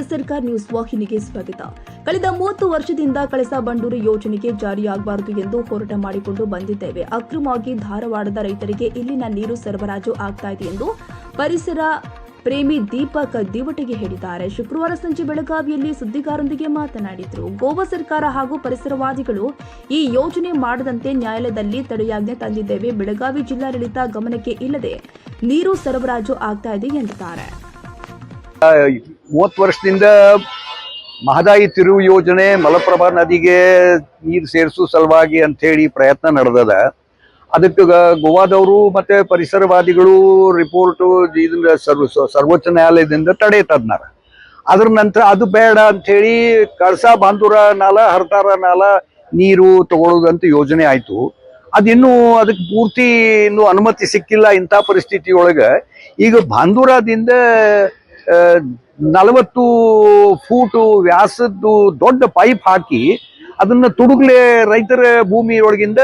S ಸರ್ಕಾರ news ವಾಹಿನಿಗೆ ಸ್ವಾಗತ. ಕಳೆದ ಮೂವತ್ತು ವರ್ಷದಿಂದ ಕಳಸಾ ಬಂಡೂರು ಯೋಜನೆಗೆ ಜಾರಿಯಾಗಬಾರದು ಎಂದು ಹೋರಾಟ ಮಾಡಿಕೊಂಡು ಬಂದಿದ್ದೇವೆ. ಅಕ್ರಮವಾಗಿ ಧಾರವಾಡದ ರೈತರಿಗೆ ಇಲ್ಲಿನ ನೀರು ಸರಬರಾಜು ಆಗ್ತಾ ಇದೆ ಎಂದು ಪರಿಸರ ಪ್ರೇಮಿ ದೀಪಕ್ ದಿವಟಿಗೆ ಹೇಳಿದ್ದಾರೆ. ಶುಕ್ರವಾರ ಸಂಜೆ ಬೆಳಗಾವಿಯಲ್ಲಿ ಸುದ್ದಿಗಾರರೊಂದಿಗೆ ಮಾತನಾಡಿದರು. ಗೋವಾ ಸರ್ಕಾರ ಹಾಗೂ ಪರಿಸರವಾದಿಗಳು ಈ ಯೋಜನೆ ಮಾಡದಂತೆ ನ್ಯಾಯಾಲಯದಲ್ಲಿ ತಡೆಯಾಜ್ಞೆ ತಂದಿದ್ದೇವೆ. ಬೆಳಗಾವಿ ಜಿಲ್ಲಾಡಳಿತ ಗಮನಕ್ಕೆ ಇಲ್ಲದೆ ನೀರು ಸರಬರಾಜು ಆಗ್ತಾ ಇದೆ ಎಂದಿದ್ದಾರೆ. ಮೂವತ್ತು ವರ್ಷದಿಂದ ಮಹದಾಯಿ ತಿರುವು ಯೋಜನೆ ಮಲಪ್ರಭಾ ನದಿಗೆ ನೀರು ಸೇರಿಸೋ ಸಲುವಾಗಿ ಅಂತ ಹೇಳಿ ಪ್ರಯತ್ನ ನಡೆದದ. ಅದಕ್ಕೆ ಗೋವಾದವರು ಮತ್ತೆ ಪರಿಸರವಾದಿಗಳು ರಿಪೋರ್ಟ್ ಇದನ್ನ ಸರ್ವ ಸರ್ವೋಚ್ಚ ನ್ಯಾಯಾಲಯದಿಂದ ತಡೆ ತದ್ನಾರ. ಅದ್ರ ನಂತರ ಅದು ಬೇಡ ಅಂತ ಹೇಳಿ ಕಳಸಾ ಬಾಂಧುರ ನಾಲ, ಹರತಾರ ನಾಲ ನೀರು ತಗೊಳ್ಳೋದಂತ ಯೋಜನೆ ಆಯಿತು. ಅದಿನ್ನೂ ಅದಕ್ಕೆ ಪೂರ್ತಿ ಇನ್ನೂ ಅನುಮತಿ ಸಿಕ್ಕಿಲ್ಲ ಇಂಥ ಪರಿಸ್ಥಿತಿಯೊಳಗೆ. ಈಗ ಬಾಂಧೂರದಿಂದ ನಲವತ್ತು ಫೂಟು ವ್ಯಾಸದ್ದು ದೊಡ್ಡ ಪೈಪ್ ಹಾಕಿ ಅದನ್ನ ತುಡುಗ್ಲೆ ರೈತರ ಭೂಮಿಯೊಳಗಿಂದ